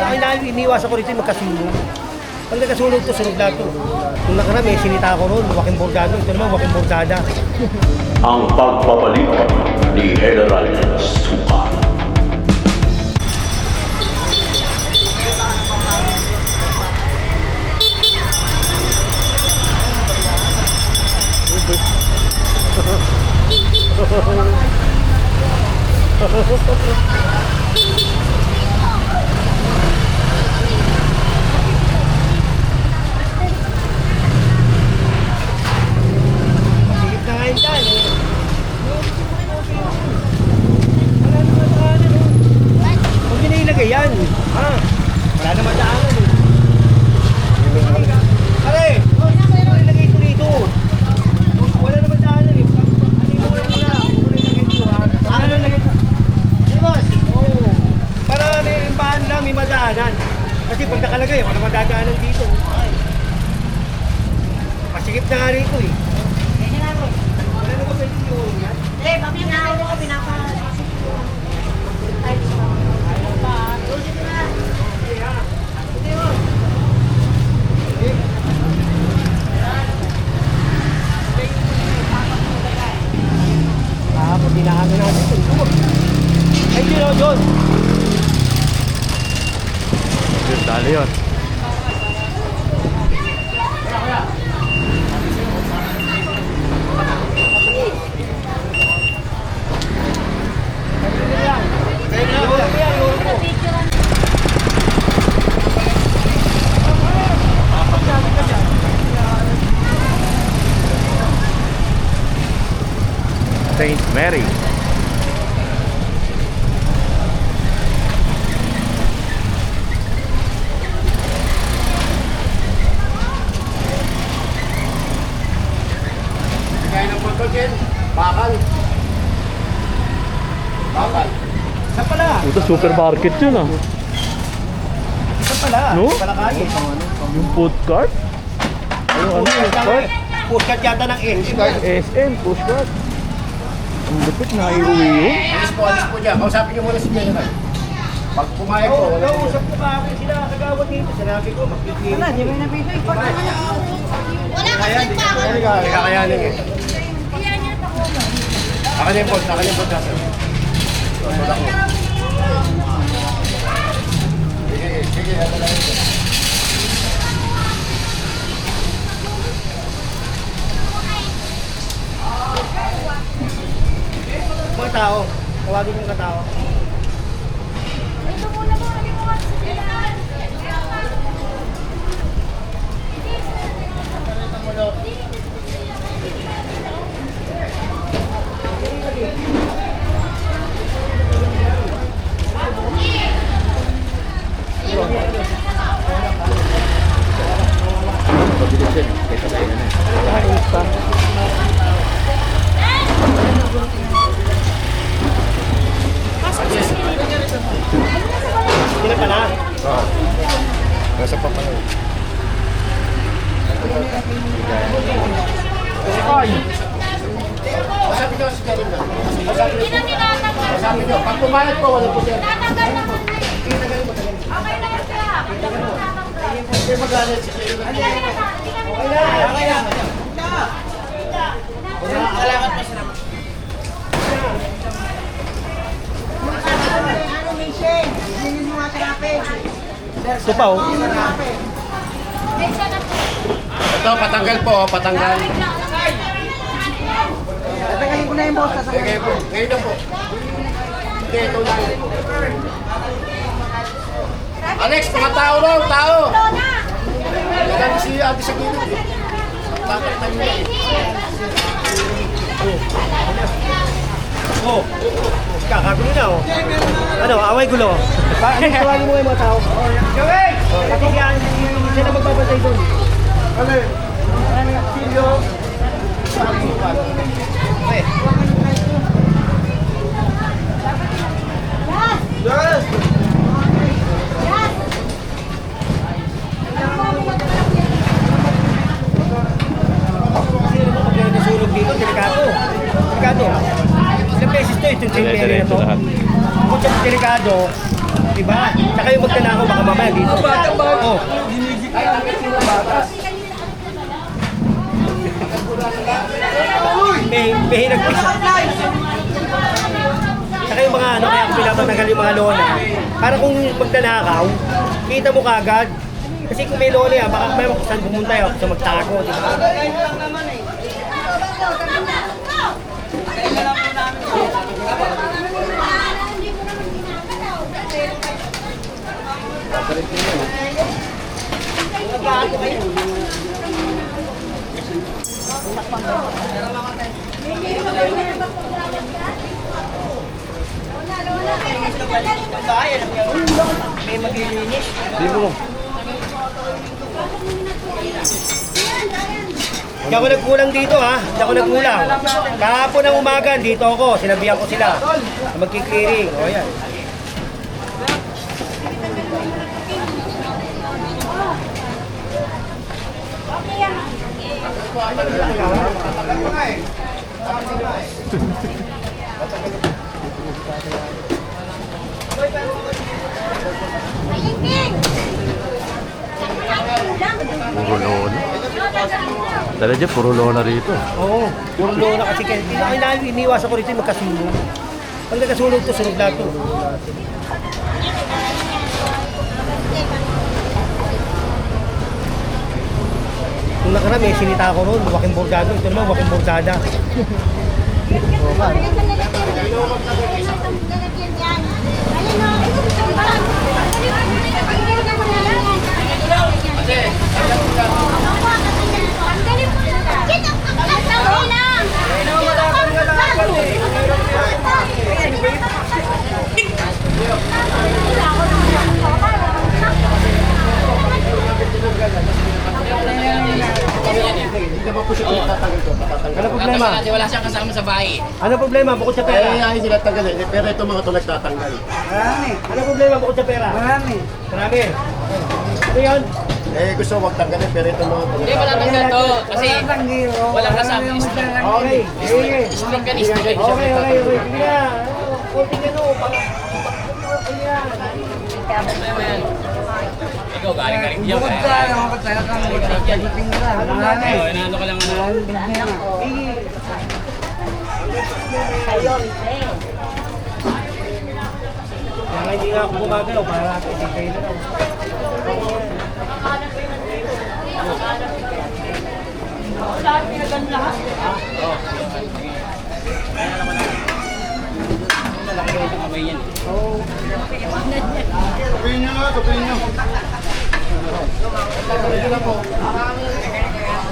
na, iniwasan ko rito yung magkasunog. Pag nagkasunog to, sunog lahat to. Nung nakarami, sinita ko ron, waking bordado. Ito naman, waking bordada. ang pagbabalik ni General Suka. Sigit na nga yun dyan. eh. Wala naman daanan. eh. Na ilagay yan. Ha? Wala naman daanan eh. Pare! Nyo ilagay ito rito. Wala naman daanan eh. Ano yung wala na? Huwag nyo ilagay ito ha. Ano na ilagay? Hey, boss! Oo. Para may imbaan lang, may madaanan. Kasi pag nakalagay, wala madadaanan dito. Ay. Pasigip na nga rito eh. Wala naman pwede yung yan. Eh, mamaya na ako pinapa. Pag dinahanan natin ito. Ay, yun o, John. Yun, dali yun. Yun, yan, Saint Mary. Kaya ng motor dyan, bakal. Bakal. Isa pala. Ito supermarket yun ah. Isa pala. No? Isa pala. Yung food cart. Ayun, ano yung cart? Yata ng. SM, food cart. Ang lupit na iuwi yun. Alis po, alis po dyan. Kausapin niyo muna si General. Pag pumayag po, Oo, wala po. nausap ko ba ako sila kagawad dito. Sinabi ko, magpipili. Wala, di ba na Wala kasi pa ako. Hindi kakayanin eh. Akin yung boss, akin yung boss nasa. Wala ko. Sige, sige, ano lang ito. Mga tao. Tawagin yung katao. Ito muna mo, hindi mo kasi sila. Sila Nasa pa pa Kausapin niyo si General. Kausapin niyo. Hindi na. Pag po, wala po na po. Okay na yan sila. Hindi na tinatanggal. Hindi magalit si General. Hindi na tinatanggal. Hindi na tinatanggal. Ito pa oh. Na po. Ito, patanggal po, oh, patanggal. Tatanggalin ko na yung boss. Okay, po. Ngayon na po. Hindi, ito lang. Alex, mga tao daw, tao! Nagano si ate sa gilid eh. Bakit tayo na eh? Oh. Kakagulo na oh. Ano, away gulo. Ano tawagin mo yung mga tao? Gawin! Pati yan, siya na magbabantay doon. Ano eh? Silyo. Okay. Yes! Kasi naman pag may nasunog dito, delikado. Delikado. Ilang beses to, itong St. Mary na to. Dire-diretso lahat. Kung siya delikado, diba? Tsaka yung magtanakaw, baka mamaya dito. Oo. May, may nagpisa. Tsaka yung mga ano, kaya ako pinapatagal yung mga lona. Para kung magtanakaw, kita mo kagad. Kasi kung may lona yan, baka may saan pumunta yun, sa magtago, di ba? Hindi ako nagkulang dito ha. Hindi ako nagkulang. Kahapon ng umaga, dito ako. Sinabihan ko sila. na Magkiklearing. O yan. Puro lona. Dala dyan, puro lona rito. Oo. Puro lona kasi kaya. Ay, na, iniwas ako rito yung magkasunod. Pag nagkasunod to, sunod lahat to. Nung nakaraan, may sinita ko ron, waking bordado. Ito naman, waking bordada. Hindi naman po siya tatanggal ko, matatanggal. Ano problema? Kasi wala siyang kasama sa bahay. Ano problema? Bukod sa Eh, pera. ay sila tanggalin. Eh, Pero ito mga to nagtatanggal. Ano problema bukod sa pera? Marami. Marami. Ano yun? Eh, gusto wag tanggalin, pero ito mga to Hindi, wala nang ganito. Kasi walang kasama. Okay. Sige. Stroke ka ni stroke. Okay, okay, okay. Sige na. Kunting ano, pang... Ikaw, galing-galing diyan. Bukod ka, Ano natin? Oh, inaano ka lang ano. Kaya hindi nga ako gumagalaw para hindi kayo na lang. Kamay yan. Tupiin nyo nga, tupiin nyo. Dito na po.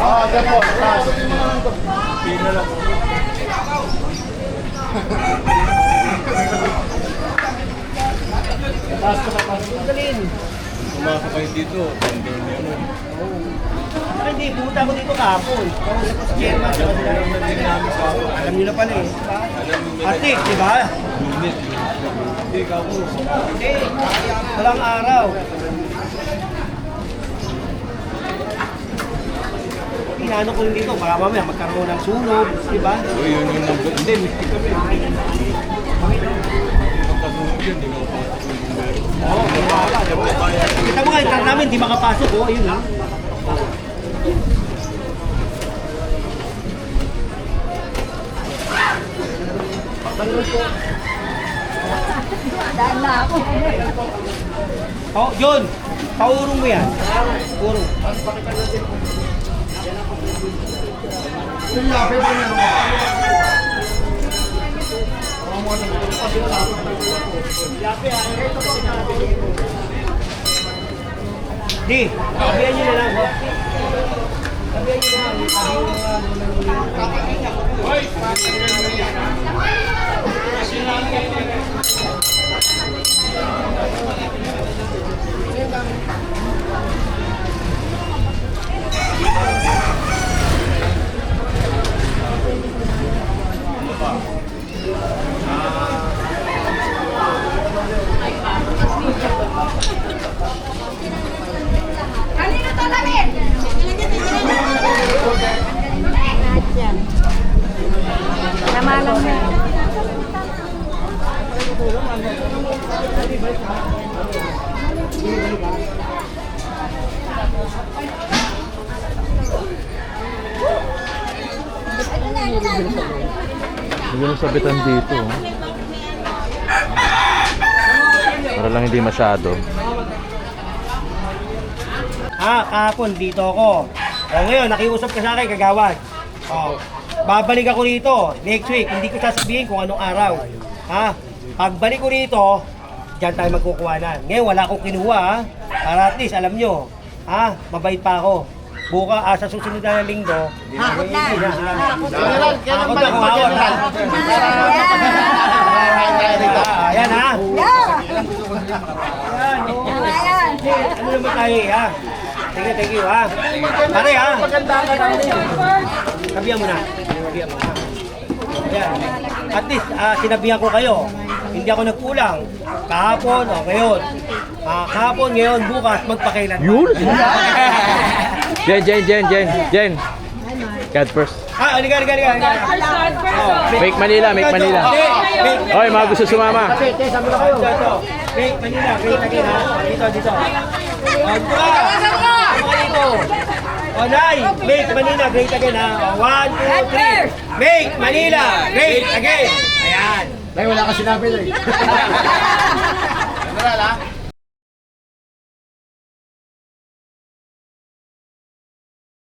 Ah, po. Taas. Tupiin na lang po. Na, taas ko na. Saka hindi, pumunta ako dito kahapon. Kausap ko si Chairman. saka sila yung naging namin sa Alam nyo na pala eh. Artik, di ba? Hindi, walang araw. Inaano ko dito, baka mamaya magkaroon ng sunog, di ba? Oo, yun yung nandun. Hindi, mistik kami. Oo, wala, di ba? Kita mo nga, yung car namin, di makapasok, oh, ayun lang. Oh, John, paurong mo yan. Urong. Di, sabihan nyo na lang. Sabihan nyo na lang. Sabihan nyo na lang. Kanino Yun ang sabitan dito. oh. Para lang hindi masyado. Ah, kahapon dito ako. O ngayon, nakiusap ka sa akin, kagawad. O, babalik ako rito next week. Hindi ko sasabihin kung anong araw. Ha? Pagbalik ko rito, diyan tayo magkukuhanan. Ngayon, wala akong kinuha, ha? Para at least, alam nyo, ha? Mabait pa ako. Buka, ah, sa susunod na linggo, hakot na. General, kailan Hakot na, balik mo, hakot na. General? Ah, Ayan, ha? Oh. Ano naman tayo, eh, ha? Sige, thank you, ha? Pare, ha? Sabihan mo na. Sabihan mo na. Ayan. At least, ah, sinabihan ko kayo. Hindi ako nagkulang. Kahapon o ngayon. Ah, kahapon, ngayon, bukas, magpakailan. Yun! Jen, Jen, Jen, Jen, Jen. God first. Ah, halika, halika, halika. halika. Oh, Make Manila, make Manila. Make- Hoy, mga gusto sumama. Ito, ito. Make Manila, great again ha. Dito, dito. Dito ka. Dito. Oh, Nay, make Manila, great again ha. One, two, three. Make Manila, great again. Ayan. Dahil wala ka sinabi eh. General, ha?